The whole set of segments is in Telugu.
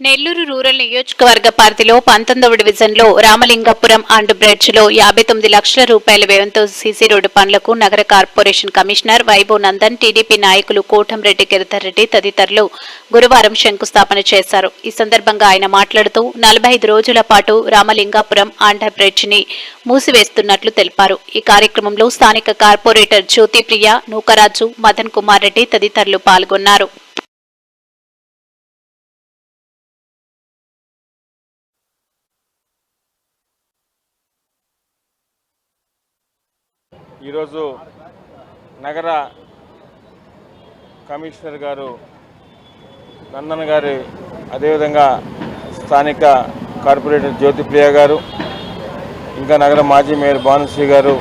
నెల్లూరు రూరల్ నియోజకవర్గ పరిధిలో పంతొమ్మిదవ డివిజన్లో రామలింగపురం అండ్ బ్రిడ్జ్లో యాభై తొమ్మిది లక్షల రూపాయల వ్యయంతో సీసీ రోడ్డు పనులకు నగర corporation commissioner Vaibhav Nandan TDP నాయకులు కోటంరెడ్డి గిరిధర్ రెడ్డి తదితరులు గురువారం శంకుస్థాపన చేశారు. ఈ సందర్భంగా ఆయన మాట్లాడుతూ నలభై ఐదు రోజుల పాటు రామలింగాపురం అండ్ బ్రిడ్జ్ని మూసివేస్తున్నట్లు తెలిపారు. ఈ కార్యక్రమంలో స్థానిక కార్పొరేటర్ జ్యోతిప్రియ నూకరాజు మదన్ కుమార్ రెడ్డి తదితరులు పాల్గొన్నారు. ఈరోజు నగర కమిషనర్ గారు నందన్ గారి అదేవిధంగా స్థానిక కార్పొరేటర్ జ్యోతిప్రియ గారు ఇంకా నగర మాజీ మేయర్ భానుశ్రీ గారు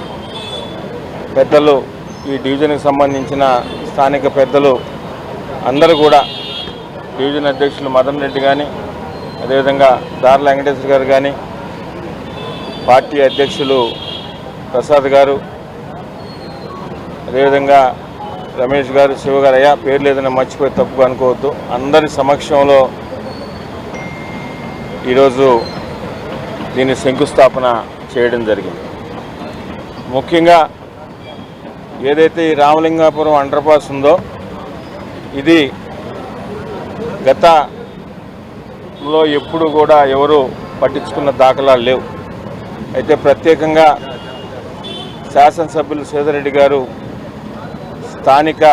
పెద్దలు ఈ డివిజన్కి సంబంధించిన స్థానిక పెద్దలు అందరూ కూడా డివిజన్ అధ్యక్షులు మదన్ రెడ్డి కానీ అదేవిధంగా దార్ల వెంకటేశ్వర గారు కానీ పార్టీ అధ్యక్షులు ప్రసాద్ గారు అదేవిధంగా రమేష్ గారు శివ గారు అయ్యా పేర్లు ఏదైనా మర్చిపోయి తప్పుగా అనుకోవద్దు. అందరి సమక్షంలో ఈరోజు దీన్ని శంకుస్థాపన చేయడం జరిగింది. ముఖ్యంగా ఏదైతే ఈ రామలింగాపురం అండర్పాస్ ఉందో ఇది గతంలో ఎప్పుడు కూడా ఎవరు పట్టించుకున్న దాఖలాలు లేవు. అయితే ప్రత్యేకంగా శాసనసభ్యులు సేదరెడ్డి గారు స్థానిక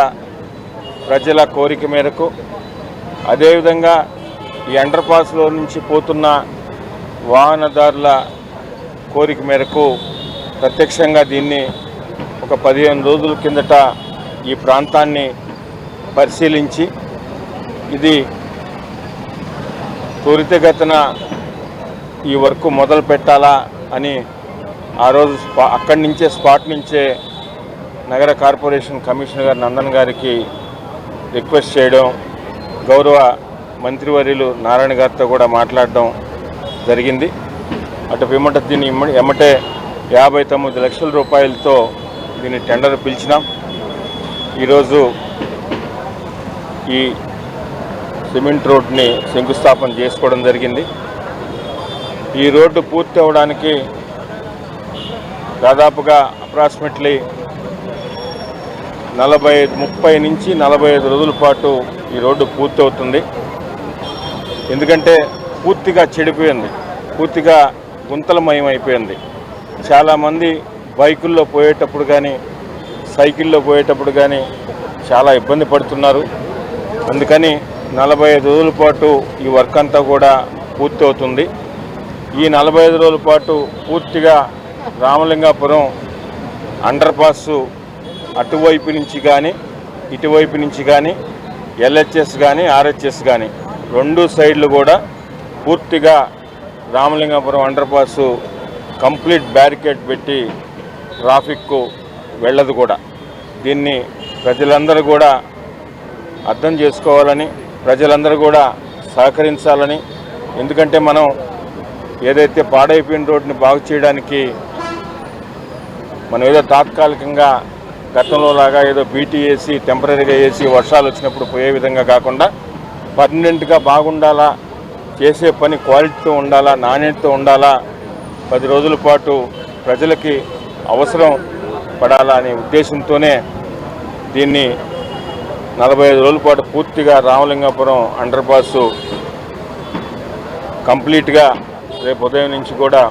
ప్రజల కోరిక మేరకు అదేవిధంగా ఈ అండర్ పాస్లో నుంచి పోతున్న వాహనదారుల కోరిక మేరకు ప్రత్యక్షంగా దీన్ని ఒక పదిహేను రోజుల కిందట ఈ ప్రాంతాన్ని పరిశీలించి ఇది త్వరితగతిన ఈ వర్క్ మొదలు పెట్టాలా అని ఆ రోజు స్పా అక్కడి నుంచే స్పాట్ నుంచే నగర కార్పొరేషన్ కమిషనర్ గారు నందన్ గారికి రిక్వెస్ట్ చేయడం గౌరవ మంత్రివర్యులు నారాయణ గారితో కూడా మాట్లాడడం జరిగింది. అటు పిమ్మట దీన్ని ఎమ్మటే యాభై తొమ్మిది లక్షల రూపాయలతో దీన్ని టెండర్ పిలిచినాం. ఈరోజు ఈ సిమెంట్ రోడ్ని శంకుస్థాపన చేసుకోవడం జరిగింది. ఈ రోడ్డు పూర్తి అవ్వడానికి దాదాపుగా అప్రాక్సిమేట్లీ నలభై ముప్పై నుంచి నలభై ఐదు రోజుల పాటు ఈ రోడ్డు పూర్తి అవుతుంది ఎందుకంటే పూర్తిగా చెడిపోయింది. పూర్తిగా గుంతలమయం అయిపోయింది చాలామంది బైకుల్లో పోయేటప్పుడు కానీ సైకిల్లో పోయేటప్పుడు కానీ చాలా ఇబ్బంది పడుతున్నారు. అందుకని నలభై ఐదు రోజుల పాటు ఈ వర్క్ అంతా కూడా పూర్తి అవుతుంది ఈ నలభై ఐదు రోజుల పాటు పూర్తిగా రామలింగాపురం అండర్ పాస్ అటువైపు నుంచి కానీ ఇటువైపు నుంచి కానీ ఎల్హెచ్ఎస్ కానీ ఆర్హెచ్ఎస్ కానీ రెండు సైడ్లు కూడా పూర్తిగా రామలింగాపురం అండర్పాస్ కంప్లీట్ బ్యారికేడ్ పెట్టి ట్రాఫిక్కు వెళ్ళదు కూడా. దీన్ని ప్రజలందరూ కూడా అర్థం చేసుకోవాలని ప్రజలందరూ కూడా సహకరించాలని. ఎందుకంటే మనం ఏదైతే పాడైపోయిన రోడ్ని బాగు చేయడానికి మనం ఏదో తాత్కాలికంగా గతంలో లాగా ఏదో బీటీ వేసి టెంపరీగా వేసి వర్షాలు వచ్చినప్పుడు పోయే విధంగా కాకుండా పర్మనెంట్గా బాగుండాలా చేసే పని క్వాలిటీతో ఉండాలా నాణ్యతతో ఉండాలా పది రోజుల పాటు ప్రజలకి అవసరం పడాలా అనే ఉద్దేశంతోనే దీన్ని నలభై ఐదు రోజుల పాటు పూర్తిగా రామలింగాపురం అండర్ పాస్ కంప్లీట్గా రేపు ఉదయం నుంచి కూడా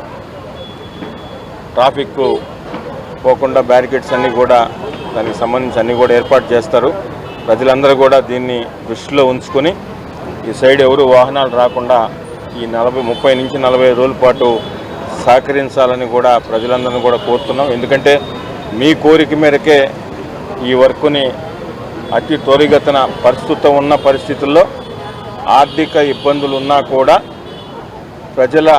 ట్రాఫిక్ పోకుండా బ్యారికేడ్స్ అన్నీ కూడా దానికి సంబంధించి అన్నీ కూడా ఏర్పాటు చేస్తారు. ప్రజలందరూ కూడా దీన్ని దృష్టిలో ఉంచుకొని ఈ సైడ్ ఎవరు వాహనాలు రాకుండా ఈ నలభై ముప్పై నుంచి నలభై రోజుల పాటు సహకరించాలని కూడా ప్రజలందరినీ కూడా కోరుతున్నాం. ఎందుకంటే మీ కోరిక మేరకే ఈ వర్క్ని అతి త్వరిగతన ప్రస్తుతం ఉన్న పరిస్థితుల్లో ఆర్థిక ఇబ్బందులు ఉన్నా కూడా ప్రజల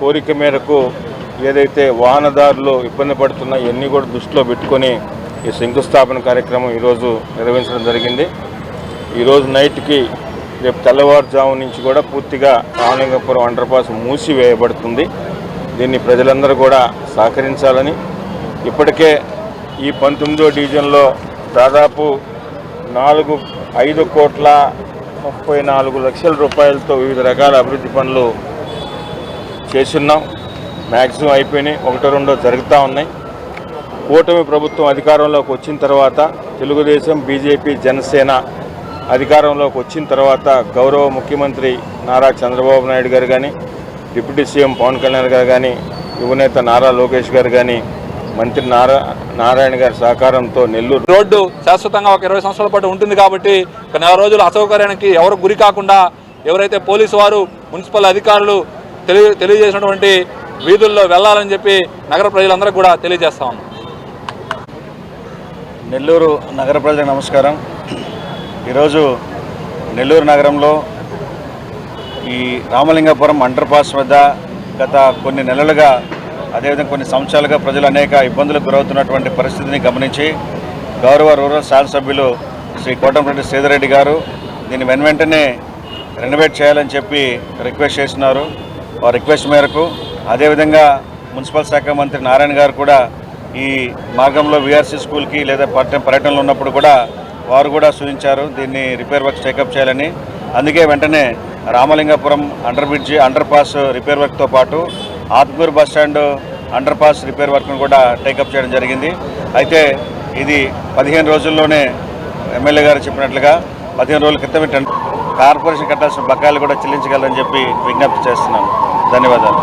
కోరిక మేరకు ఏదైతే వాహనదారులు ఇబ్బంది పడుతున్నా ఇవన్నీ కూడా దృష్టిలో పెట్టుకొని ఈ శంకుస్థాపన కార్యక్రమం ఈరోజు నిర్వహించడం జరిగింది. ఈరోజు నైట్కి రేపు తెల్లవారుజాము నుంచి కూడా పూర్తిగా రామలింగపురం అండర్ పాస్ మూసివేయబడుతుంది. దీన్ని ప్రజలందరూ కూడా సహకరించాలని. ఇప్పటికే ఈ పంతొమ్మిదో డివిజన్లో దాదాపు నాలుగు ఐదు కోట్ల ముప్పై నాలుగు లక్షల రూపాయలతో వివిధ రకాల అభివృద్ధి పనులు చేస్తున్నాం. మ్యాక్సిమం అయిపోయినాయి. ఒకటో రెండో జరుగుతూ ఉన్నాయి. కూటమి ప్రభుత్వం అధికారంలోకి వచ్చిన తర్వాత తెలుగుదేశం బీజేపీ జనసేన అధికారంలోకి వచ్చిన తర్వాత గౌరవ ముఖ్యమంత్రి నారా చంద్రబాబు నాయుడు గారు కానీ డిప్యూటీ సీఎం పవన్ కళ్యాణ్ గారు కానీ యువనేత నారా లోకేష్ గారు కానీ మంత్రి నారా నారాయణ గారి సహకారంతో నెల్లూరు రోడ్డు శాశ్వతంగా ఒక ఇరవై సంవత్సరాల పాటు ఉంటుంది కాబట్టి నెల రోజులు అసౌకర్యానికి ఎవరు గురి కాకుండా ఎవరైతే పోలీసు వారు మున్సిపల్ అధికారులు తెలియ తెలియజేసినటువంటి వీధుల్లో వెళ్ళాలని చెప్పి నగర ప్రజలందరూ కూడా తెలియజేస్తా ఉన్నాం. నెల్లూరు నగర ప్రజలకు నమస్కారం. ఈరోజు నెల్లూరు నగరంలో ఈ రామలింగపురం అండర్ పాస్ వద్ద గత కొన్ని నెలలుగా అదేవిధంగా కొన్ని సంవత్సరాలుగా ప్రజలు అనేక ఇబ్బందులకు గురవుతున్నటువంటి పరిస్థితిని గమనించి గౌరవ రూరల్ శాసనసభ్యులు శ్రీ కోటంరెడ్డి శ్రీధరెడ్డి గారు దీన్ని వెను వెంటనే రెనోవేట్ చేయాలని చెప్పి రిక్వెస్ట్ చేసినారు ఆ రిక్వెస్ట్ మేరకు అదేవిధంగా మున్సిపల్ శాఖ మంత్రి నారాయణ గారు కూడా ఈ మార్గంలో విఆర్సీ స్కూల్కి లేదా పర్యటన పర్యటనలో ఉన్నప్పుడు కూడా వారు కూడా సూచించారు దీన్ని రిపేర్ వర్క్స్ టేకప్ చేయాలని. అందుకే వెంటనే Ramalingapuram under bridge under pass repair వర్క్తో పాటు Atmuru bus stand under pass repair వర్క్ను కూడా టేకప్ చేయడం జరిగింది. అయితే ఇది పదిహేను రోజుల్లోనే ఎమ్మెల్యే గారు చెప్పినట్లుగా పదిహేను రోజుల క్రితమే ఇటు కార్పొరేషన్ కట్టాల్సిన బకాయిలు కూడా చెల్లించగలరని చెప్పి విజ్ఞప్తి చేస్తున్నాను. ధన్యవాదాలు.